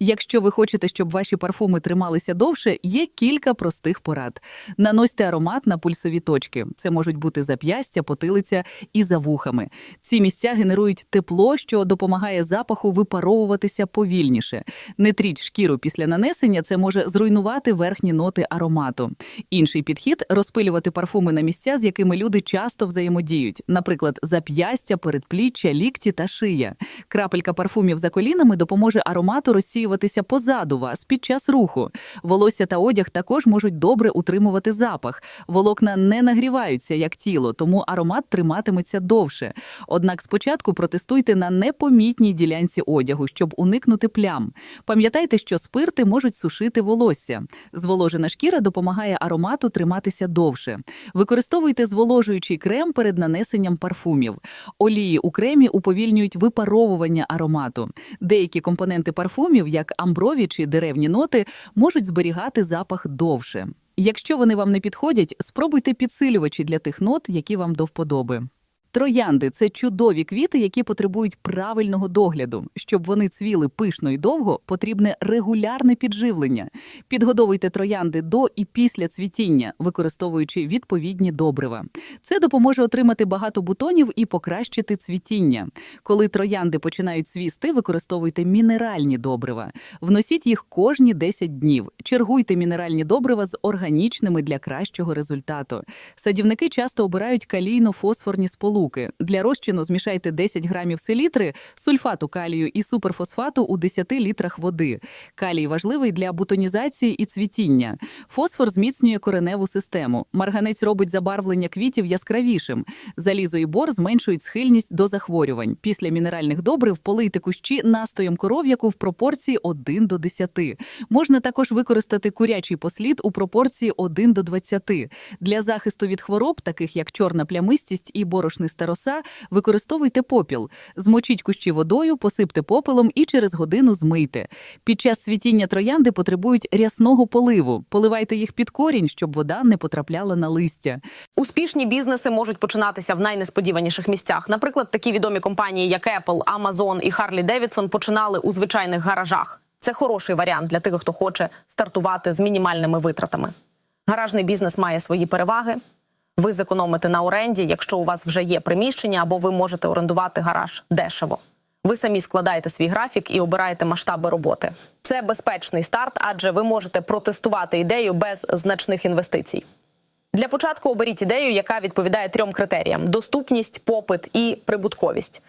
Якщо ви хочете, щоб ваші парфуми трималися довше, є кілька простих порад. Наносьте аромат на пульсові точки. Це можуть бути зап'ястя, потилиця і за вухами. Ці місця генерують тепло, що допомагає запаху випаровуватися повільніше. Не тріть шкіру після нанесення, це може зруйнувати верхні ноти аромату. Інший підхід розпилювати парфуми на місця, з якими люди часто взаємодіють, наприклад, зап'ястя, передпліччя, лікті та шия. Крапелька парфумів за колінами допоможе аромату розсіюватися позаду вас під час руху. Волосся та одяг також можуть добре утримувати запах. Волокна не нагріваються як тіло, тому аромат триматиметься довше. Однак спочатку протестуйте на непомітній ділянці одягу, щоб уникнути плям. Пам'ятайте, що спирти можуть сушити волосся. Зволожена шкіра допомагає аромату триматися довше. Використовуйте зволожуючий крем перед нанесенням парфумів. Олії у кремі уповільнюють випаровування аромату. Деякі компоненти парфумів, як амброві чи деревні ноти, можуть зберігати запах довше. Якщо вони вам не підходять, спробуйте підсилювачі для тих нот, які вам до вподоби. Троянди це чудові квіти, які потребують правильного догляду. Щоб вони цвіли пишно і довго, потрібне регулярне підживлення. Підгодовуйте троянди до і після цвітіння, використовуючи відповідні добрива. Це допоможе отримати багато бутонів і покращити цвітіння. Коли троянди починають цвісти, використовуйте мінеральні добрива. Вносіть їх кожні 10 днів. Чергуйте мінеральні добрива з органічними для кращого результату. Садівники часто обирають калійно-фосфорні сполуки. Для розчину змішайте 10 грамів селітри, сульфату калію і суперфосфату у 10 літрах води. Калій важливий для бутонізації і цвітіння. Фосфор зміцнює кореневу систему. Марганець робить забарвлення квітів яскравішим. Залізо і бор зменшують схильність до захворювань. Після мінеральних добрив полийте кущі настоєм коров'яку в пропорції 1 до 10. Можна також використати курячий послід у пропорції 1 до 20. Для захисту від хвороб, таких як чорна плямистість і борошниста роса, використовуйте попіл. Змочіть кущі водою, посипте попелом і через годину змийте. Під час цвітіння троянди потребують рясного поливу. Поливайте їх під корінь, щоб вода не потрапляла на листя. Успішні бізнеси можуть починатися в найнесподіваніших місцях. Наприклад, такі відомі компанії, як Apple, Amazon і Harley Davidson починали у звичайних гаражах. Це хороший варіант для тих, хто хоче стартувати з мінімальними витратами. Гаражний бізнес має свої переваги. Ви зекономите на оренді, якщо у вас вже є приміщення, або ви можете орендувати гараж дешево. Ви самі складаєте свій графік і обираєте масштаби роботи. Це безпечний старт, адже ви можете протестувати ідею без значних інвестицій. Для початку оберіть ідею, яка відповідає трьом критеріям: доступність, попит і прибутковість.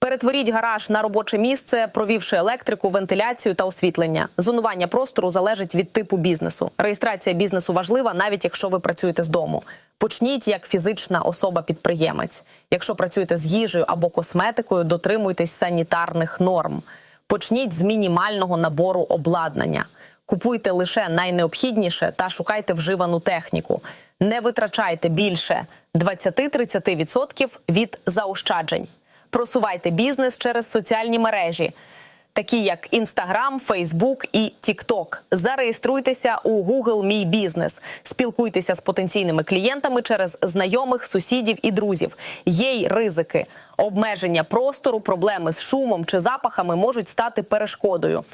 Перетворіть гараж на робоче місце, провівши електрику, вентиляцію та освітлення. Зонування простору залежить від типу бізнесу. Реєстрація бізнесу важлива, навіть якщо ви працюєте з дому. Почніть як фізична особа-підприємець. Якщо працюєте з їжею або косметикою, дотримуйтесь санітарних норм. Почніть з мінімального набору обладнання. Купуйте лише найнеобхідніше та шукайте вживану техніку. Не витрачайте більше 20-30% від заощаджень. Просувайте бізнес через соціальні мережі, такі як Instagram, Facebook і TikTok. Зареєструйтеся у Google Мій бізнес. Спілкуйтеся з потенційними клієнтами через знайомих, сусідів і друзів. Є й ризики. Обмеження простору, проблеми з шумом чи запахами можуть стати перешкодою.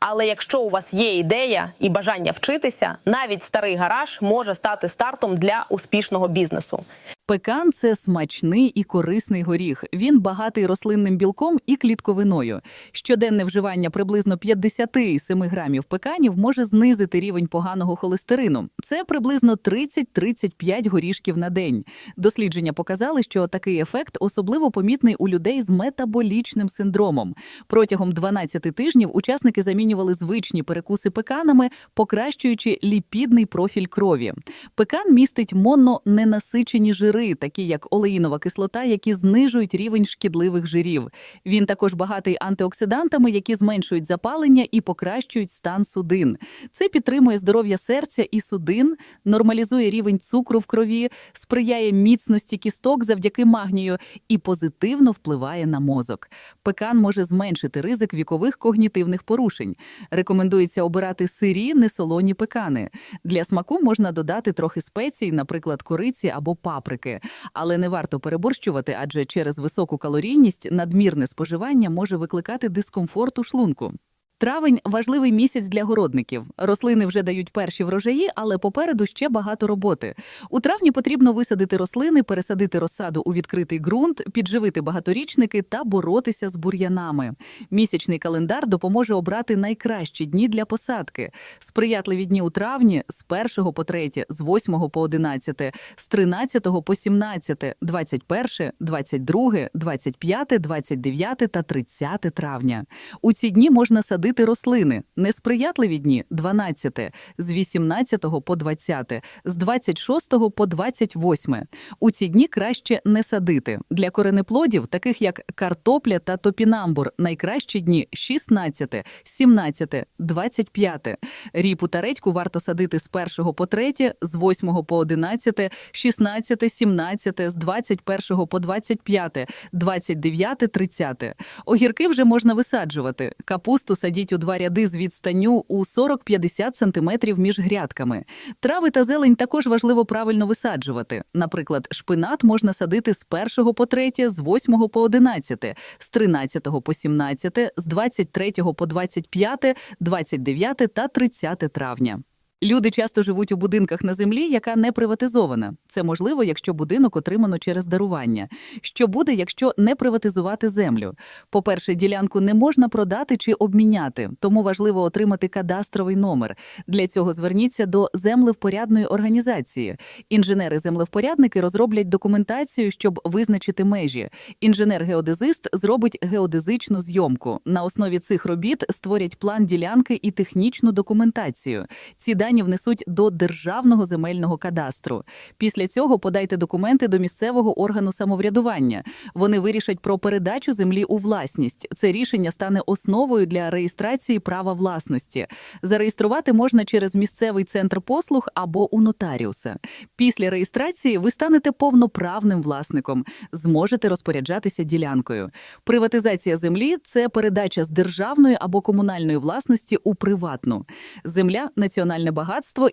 Але якщо у вас є ідея і бажання вчитися, навіть старий гараж може стати стартом для успішного бізнесу. Пекан це смачний і корисний горіх. Він багатий рослинним білком і клітковиною. Щоденне вживання приблизно 57 грамів пеканів може знизити рівень поганого холестерину. Це приблизно 30-35 горішків на день. Дослідження показали, що такий ефект особливо помітний у людей з метаболічним синдромом. Протягом 12 тижнів учасники замінювали звичні перекуси пеканами, покращуючи ліпідний профіль крові. Пекан містить мононенасичені жири, такі як олеїнова кислота, які знижують рівень шкідливих жирів. Він також багатий антиоксидантами, які зменшують запалення і покращують стан судин. Це підтримує здоров'я серця і судин, нормалізує рівень цукру в крові, сприяє міцності кісток завдяки магнію і позитивно впливає на мозок. Пекан може зменшити ризик вікових когнітивних порушень. Рекомендується обирати сирі, несолоні пекани. Для смаку можна додати трохи спецій, наприклад, кориці або паприки. Але не варто переборщувати, адже через високу калорійність надмірне споживання може викликати дискомфорт у шлунку. Травень важливий місяць для городників. Рослини вже дають перші врожаї, але попереду ще багато роботи. У травні потрібно висадити рослини, пересадити розсаду у відкритий ґрунт, підживити багаторічники та боротися з бур'янами. Місячний календар допоможе обрати найкращі дні для посадки. Сприятливі дні у травні з 1 по 3, з 8 по 11, з 13 по 17, 21, 22, 25, 29 та 30 травня. У ці дні можна садити рослини. Несприятливі дні 12, з 18 по 20, з 26 по 28. У ці дні краще не садити. Для коренеплодів, таких як картопля та топінамбур, найкращі дні 16, 17, 25. Ріпу та редьку варто садити з 1 по 3, з 8 по 11, 16, 17, з 21 по 25, 29, 30. Огірки вже можна висаджувати. Капусту садіть у два ряди з відстанню у 40-50 см між грядками. Трави та зелень також важливо правильно висаджувати. Наприклад, шпинат можна садити з 1 по 3, з 8 по 11, з 13 по 17, з 23 по 25, 29 та 30 травня. Люди часто живуть у будинках на землі, яка не приватизована. Це можливо, якщо будинок отримано через дарування. Що буде, якщо не приватизувати землю? По-перше, ділянку не можна продати чи обміняти, тому важливо отримати кадастровий номер. Для цього зверніться до землевпорядної організації. Інженери-землевпорядники розроблять документацію, щоб визначити межі. Інженер-геодезист зробить геодезичну зйомку. На основі цих робіт створять план ділянки і технічну документацію. Ці дані внесуть до державного земельного кадастру. Після цього подайте документи до місцевого органу самоврядування. Вони вирішать про передачу землі у власність. Це рішення стане основою для реєстрації права власності. Зареєструвати можна через місцевий центр послуг або у нотаріуса. Після реєстрації ви станете повноправним власником, зможете розпоряджатися ділянкою. Приватизація землі це передача з державної або комунальної власності у приватну. Земля національне багатство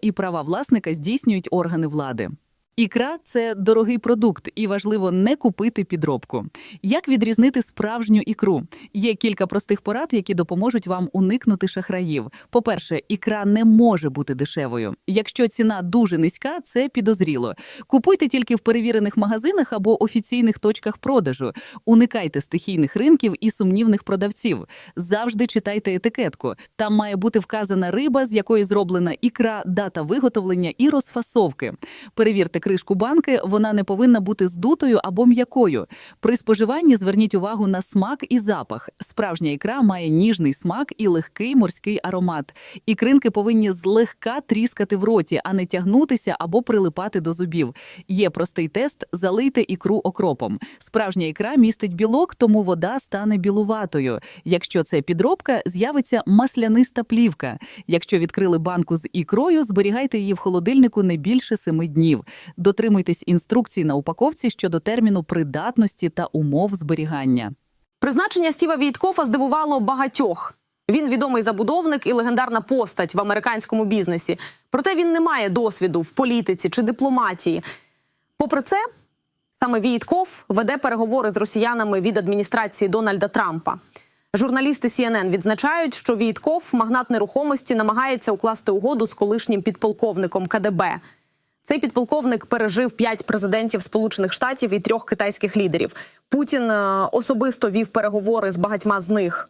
і права власника здійснюють органи влади. Ікра це дорогий продукт, і важливо не купити підробку. Як відрізнити справжню ікру? Є кілька простих порад, які допоможуть вам уникнути шахраїв. По-перше, ікра не може бути дешевою. Якщо ціна дуже низька, це підозріло. Купуйте тільки в перевірених магазинах або офіційних точках продажу. Уникайте стихійних ринків і сумнівних продавців. Завжди читайте етикетку. Там має бути вказана риба, з якої зроблена ікра, дата виготовлення і розфасовки. Перевірте кришку банки, вона не повинна бути здутою або м'якою. При споживанні зверніть увагу на смак і запах. Справжня ікра має ніжний смак і легкий морський аромат. Ікринки повинні злегка тріскати в роті, а не тягнутися або прилипати до зубів. Є простий тест: залийте ікру окропом. Справжня ікра містить білок, тому вода стане білуватою. Якщо це підробка, з'явиться масляниста плівка. Якщо відкрили банку з ікрою, зберігайте її в холодильнику не більше семи днів. Дотримуйтесь інструкцій на упаковці щодо терміну придатності та умов зберігання. Призначення Стіва Війткофа здивувало багатьох. Він відомий забудовник і легендарна постать в американському бізнесі. Проте він не має досвіду в політиці чи дипломатії. Попри це, саме Війтков веде переговори з росіянами від адміністрації Дональда Трампа. Журналісти CNN відзначають, що Війтков, магнат нерухомості, намагається укласти угоду з колишнім підполковником КДБ. Цей підполковник пережив п'ять президентів Сполучених Штатів і трьох китайських лідерів. Путін е, особисто вів переговори з багатьма з них.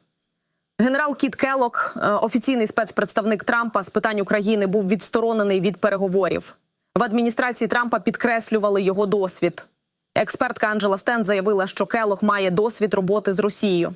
Генерал Кіт Келлок, е, офіційний спецпредставник Трампа з питань України, був відсторонений від переговорів. В адміністрації Трампа підкреслювали його досвід. Експертка Анджела Стенд заявила, що Келлок має досвід роботи з Росією.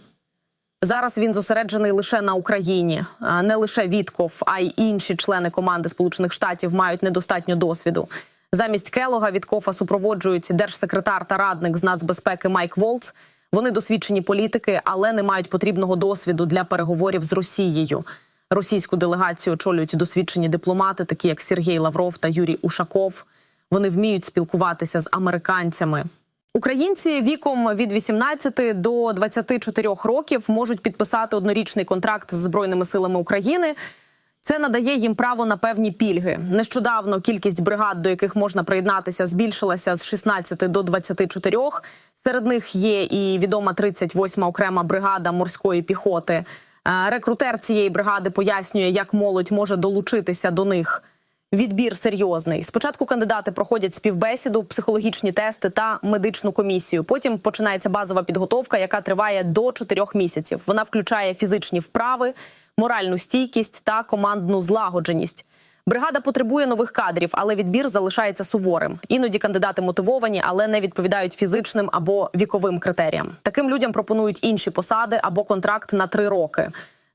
Зараз він зосереджений лише на Україні. Не лише Вітков, а й інші члени команди Сполучених Штатів мають недостатньо досвіду. Замість Келога Віткофа супроводжують держсекретар та радник з нацбезпеки Майк Волц. Вони досвідчені політики, але не мають потрібного досвіду для переговорів з Росією. Російську делегацію очолюють досвідчені дипломати, такі як Сергій Лавров та Юрій Ушаков. Вони вміють спілкуватися з американцями. Українці віком від 18 до 24 років можуть підписати однорічний контракт з збройними силами України. Це надає їм право на певні пільги. Нещодавно кількість бригад, до яких можна приєднатися, збільшилася з 16 до 24. Серед них є і відома 38-ма окрема бригада морської піхоти. Е, Рекрутер цієї бригади пояснює, як молодь може долучитися до них. Відбір серйозний. Спочатку кандидати проходять співбесіду, психологічні тести та медичну комісію. Потім починається базова підготовка, яка триває до 4 місяців. Вона включає фізичні вправи, моральну стійкість та командну злагодженість. Бригада потребує нових кадрів, але відбір залишається суворим. Іноді кандидати мотивовані, але не відповідають фізичним або віковим критеріям. Таким людям пропонують інші посади або контракт на три роки.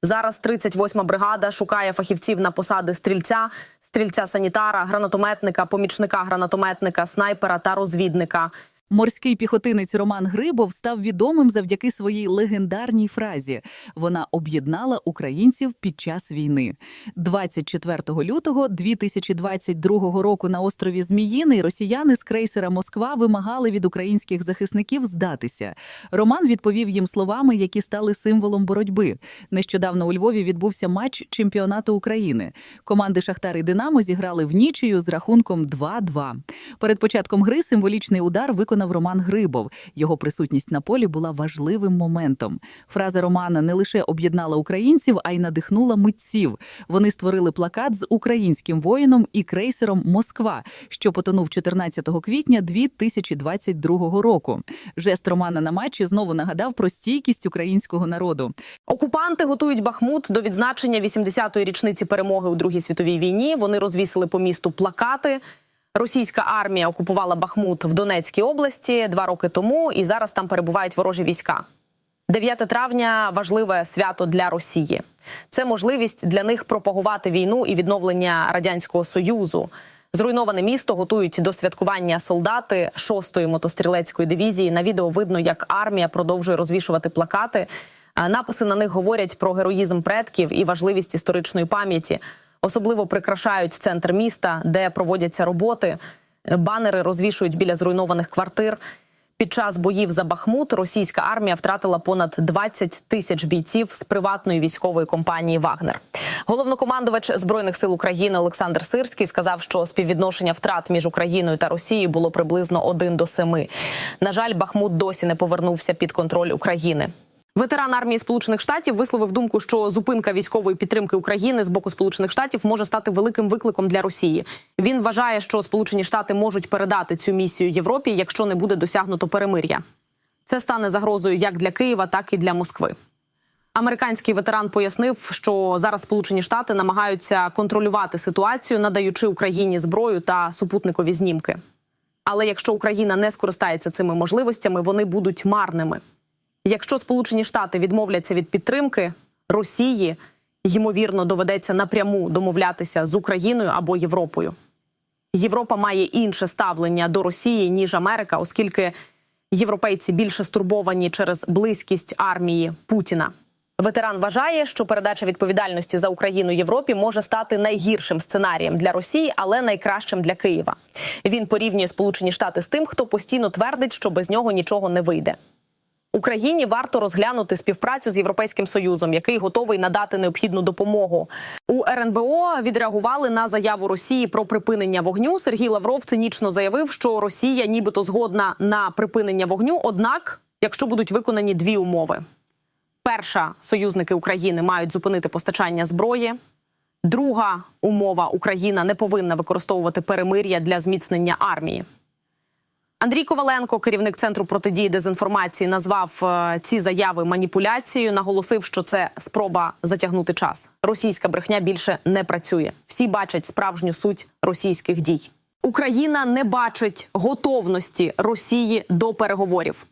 Зараз 38-ма бригада шукає фахівців на посади стрільця, стрільця санітара, гранатометника, помічника гранатометника, снайпера та розвідника. Морський піхотинець Роман Грибов став відомим завдяки своїй легендарній фразі. Вона об'єднала українців під час війни. 24 лютого 2022 року на острові Зміїний росіяни з крейсера Москва вимагали від українських захисників здатися. Роман відповів їм словами, які стали символом боротьби. Нещодавно у Львові відбувся матч чемпіонату України. Команди Шахтар і Динамо зіграли в нічию з рахунком 2-2. Перед початком гри символічний удар виконав Роман Грибов. Його присутність на полі була важливим моментом. Фраза Романа не лише об'єднала українців, а й надихнула митців. Вони створили плакат з українським воїном і крейсером Москва, що потонув 14 квітня 2022 року. Жест Романа на матчі знову нагадав про стійкість українського народу. Окупанти готують Бахмут до відзначення 80-ї річниці перемоги у Другій світовій війні. Вони розвісили по місту плакати. Російська армія окупувала Бахмут в Донецькій області два роки тому, і зараз там перебувають ворожі війська. 9 травня важливе свято для Росії. Це можливість для них пропагувати війну і відновлення радянського союзу. Зруйноване місто готують до святкування солдати 6-ї мотострілецької дивізії. На відео видно, як армія продовжує розвішувати плакати. Написи на них говорять про героїзм предків і важливість історичної пам'яті. Особливо прикрашають центр міста, де проводяться роботи. Банери розвішують біля зруйнованих квартир. Під час боїв за Бахмут російська армія втратила понад 20 тисяч бійців з приватної військової компанії Вагнер. Головнокомандувач збройних сил України Олександр Сирський сказав, що співвідношення втрат між Україною та Росією було приблизно 1 до 7. На жаль, Бахмут досі не повернувся під контроль України. Ветеран армії Сполучених Штатів висловив думку, що зупинка військової підтримки України з боку Сполучених Штатів може стати великим викликом для Росії. Він вважає, що Сполучені Штати можуть передати цю місію Європі, якщо не буде досягнуто перемир'я. Це стане загрозою як для Києва, так і для Москви. Американський ветеран пояснив, що зараз Сполучені Штати намагаються контролювати ситуацію, надаючи Україні зброю та супутникові знімки. Але якщо Україна не скористається цими можливостями, вони будуть марними. Якщо Сполучені Штати відмовляться від підтримки Росії, ймовірно, доведеться напряму домовлятися з Україною або Європою. Європа має інше ставлення до Росії ніж Америка, оскільки європейці більше стурбовані через близькість армії Путіна. Ветеран вважає, що передача відповідальності за Україну Європі може стати найгіршим сценарієм для Росії, але найкращим для Києва. Він порівнює Сполучені Штати з тим, хто постійно твердить, що без нього нічого не вийде. Україні варто розглянути співпрацю з Європейським Союзом, який готовий надати необхідну допомогу. У РНБО відреагували на заяву Росії про припинення вогню. Сергій Лавров цинічно заявив, що Росія нібито згодна на припинення вогню. Однак, якщо будуть виконані дві умови: перша союзники України мають зупинити постачання зброї. Друга умова Україна не повинна використовувати перемир'я для зміцнення армії. Андрій Коваленко, керівник центру протидії дезінформації, назвав е, ці заяви маніпуляцією. Наголосив, що це спроба затягнути час. Російська брехня більше не працює. Всі бачать справжню суть російських дій. Україна не бачить готовності Росії до переговорів.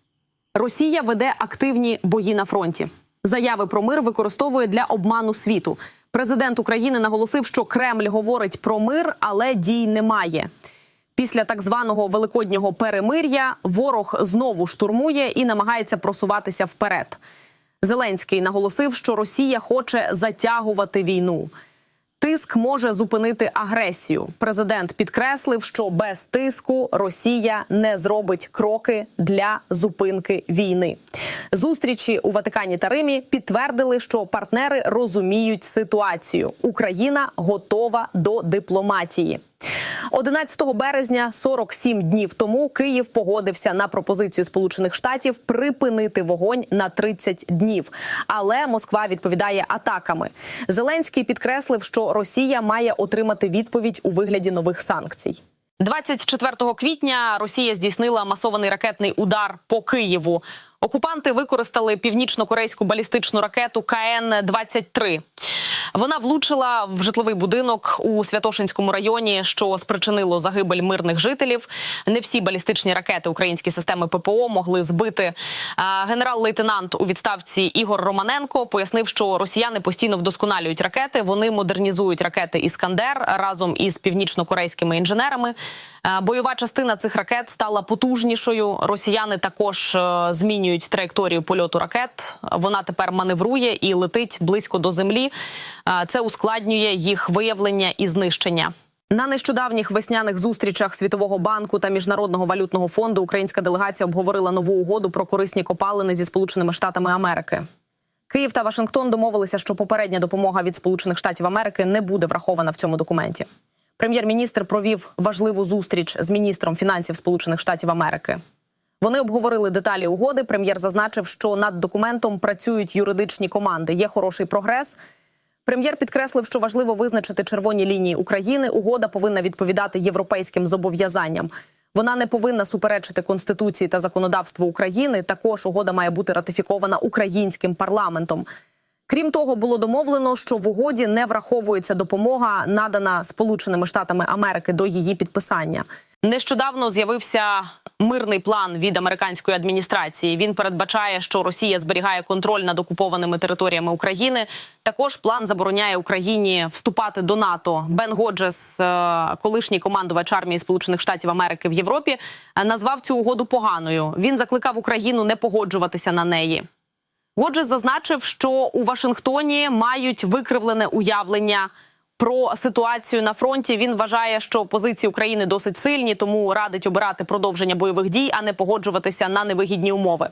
Росія веде активні бої на фронті. Заяви про мир використовує для обману світу. Президент України наголосив, що Кремль говорить про мир, але дій немає. Після так званого великоднього перемир'я ворог знову штурмує і намагається просуватися вперед. Зеленський наголосив, що Росія хоче затягувати війну. Тиск може зупинити агресію. Президент підкреслив, що без тиску Росія не зробить кроки для зупинки війни. Зустрічі у Ватикані та Римі підтвердили, що партнери розуміють ситуацію. Україна готова до дипломатії. 11 березня, 47 днів тому, Київ погодився на пропозицію Сполучених Штатів припинити вогонь на 30 днів. Але Москва відповідає атаками. Зеленський підкреслив, що Росія має отримати відповідь у вигляді нових санкцій. 24 квітня Росія здійснила масований ракетний удар по Києву. Окупанти використали північно-корейську балістичну ракету КН-23. Вона влучила в житловий будинок у Святошинському районі, що спричинило загибель мирних жителів. Не всі балістичні ракети українські системи ППО могли збити. Генерал-лейтенант у відставці Ігор Романенко пояснив, що росіяни постійно вдосконалюють ракети. Вони модернізують ракети Іскандер разом із північно-корейськими інженерами. Бойова частина цих ракет стала потужнішою. Росіяни також е, змінюють траєкторію польоту ракет. Вона тепер маневрує і летить близько до землі. Це ускладнює їх виявлення і знищення. На нещодавніх весняних зустрічах Світового банку та Міжнародного валютного фонду українська делегація обговорила нову угоду про корисні копалини зі Сполученими Штатами Америки. Київ та Вашингтон домовилися, що попередня допомога від Сполучених Штатів Америки не буде врахована в цьому документі. Прем'єр-міністр провів важливу зустріч з міністром фінансів Сполучених Штатів Америки. Вони обговорили деталі угоди. Прем'єр зазначив, що над документом працюють юридичні команди. Є хороший прогрес. Прем'єр підкреслив, що важливо визначити червоні лінії України. Угода повинна відповідати європейським зобов'язанням. Вона не повинна суперечити конституції та законодавству України. Також угода має бути ратифікована українським парламентом. Крім того, було домовлено, що в угоді не враховується допомога, надана Сполученими Штатами Америки до її підписання. Нещодавно з'явився мирний план від американської адміністрації. Він передбачає, що Росія зберігає контроль над окупованими територіями України. Також план забороняє Україні вступати до НАТО. Бен Годжес, е, колишній командувач армії Сполучених Штатів Америки в Європі, е, назвав цю угоду поганою. Він закликав Україну не погоджуватися на неї. Годжес зазначив, що у Вашингтоні мають викривлене уявлення про ситуацію на фронті. Він вважає, що позиції України досить сильні, тому радить обирати продовження бойових дій, а не погоджуватися на невигідні умови.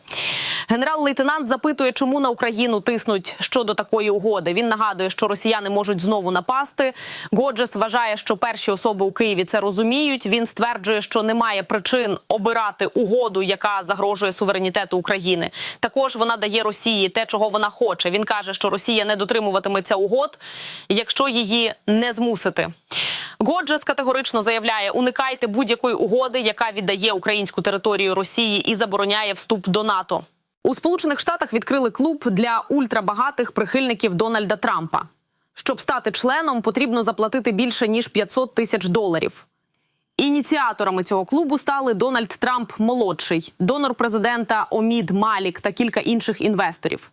Генерал-лейтенант запитує, чому на Україну тиснуть щодо такої угоди. Він нагадує, що росіяни можуть знову напасти. Годжес вважає, що перші особи у Києві це розуміють. Він стверджує, що немає причин обирати угоду, яка загрожує суверенітету України. Також вона дає Росії те, чого вона хоче. Він каже, що Росія не дотримуватиметься угод, якщо її не змусити. Годжес категорично заявляє: уникайте будь-якої угоди, яка віддає українську територію Росії і забороняє вступ до НАТО. У Сполучених Штатах відкрили клуб для ультрабагатих прихильників Дональда Трампа. Щоб стати членом, потрібно заплатити більше ніж 500 тисяч доларів. Ініціаторами цього клубу стали Дональд Трамп молодший, донор президента Омід Малік та кілька інших інвесторів.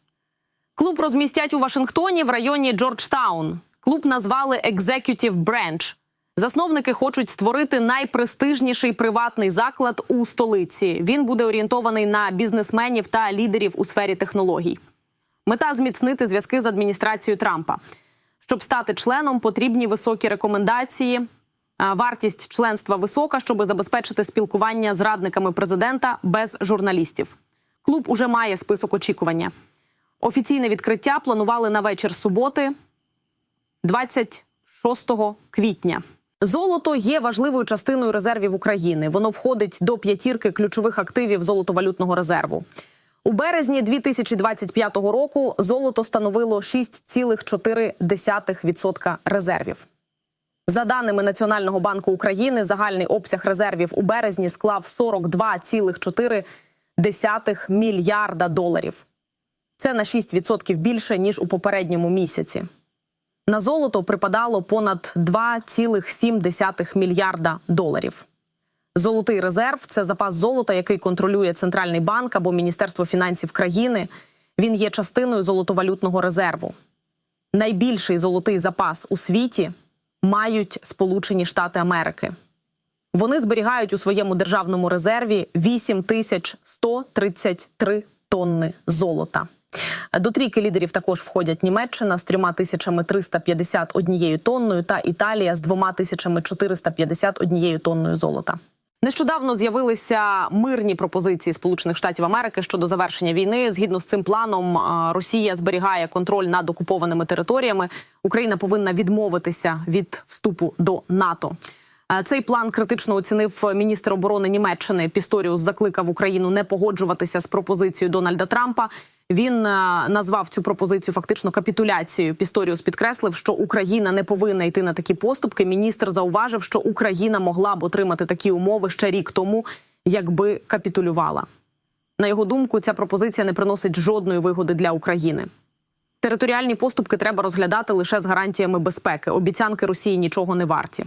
Клуб розмістять у Вашингтоні в районі Джорджтаун. Клуб назвали Executive Branch. Засновники хочуть створити найпрестижніший приватний заклад у столиці. Він буде орієнтований на бізнесменів та лідерів у сфері технологій. Мета зміцнити зв'язки з адміністрацією Трампа. Щоб стати членом, потрібні високі рекомендації. Вартість членства висока, щоб забезпечити спілкування з радниками президента без журналістів. Клуб уже має список очікування. Офіційне відкриття планували на вечір суботи, 26 квітня. Золото є важливою частиною резервів України. Воно входить до п'ятірки ключових активів золотовалютного резерву. У березні 2025 року золото становило 6,4% резервів. За даними Національного банку України, загальний обсяг резервів у березні склав 42,4 мільярда доларів. Це на 6% більше ніж у попередньому місяці. На золото припадало понад 2,7 мільярда доларів. Золотий резерв це запас золота, який контролює центральний банк або Міністерство фінансів країни. Він є частиною золотовалютного резерву. Найбільший золотий запас у світі мають Сполучені Штати Америки. Вони зберігають у своєму державному резерві 8133 тонни золота. До трійки лідерів також входять Німеччина з 3351 тонною та Італія з 2451 тонною золота. Нещодавно з'явилися мирні пропозиції Сполучених Штатів Америки щодо завершення війни. Згідно з цим планом, Росія зберігає контроль над окупованими територіями. Україна повинна відмовитися від вступу до НАТО. Цей план критично оцінив міністр оборони Німеччини. Пісторіус закликав Україну не погоджуватися з пропозицією Дональда Трампа. Він е, назвав цю пропозицію фактично капітуляцією. Пісторіус підкреслив, що Україна не повинна йти на такі поступки. Міністр зауважив, що Україна могла б отримати такі умови ще рік тому, якби капітулювала. На його думку, ця пропозиція не приносить жодної вигоди для України. Територіальні поступки треба розглядати лише з гарантіями безпеки. Обіцянки Росії нічого не варті.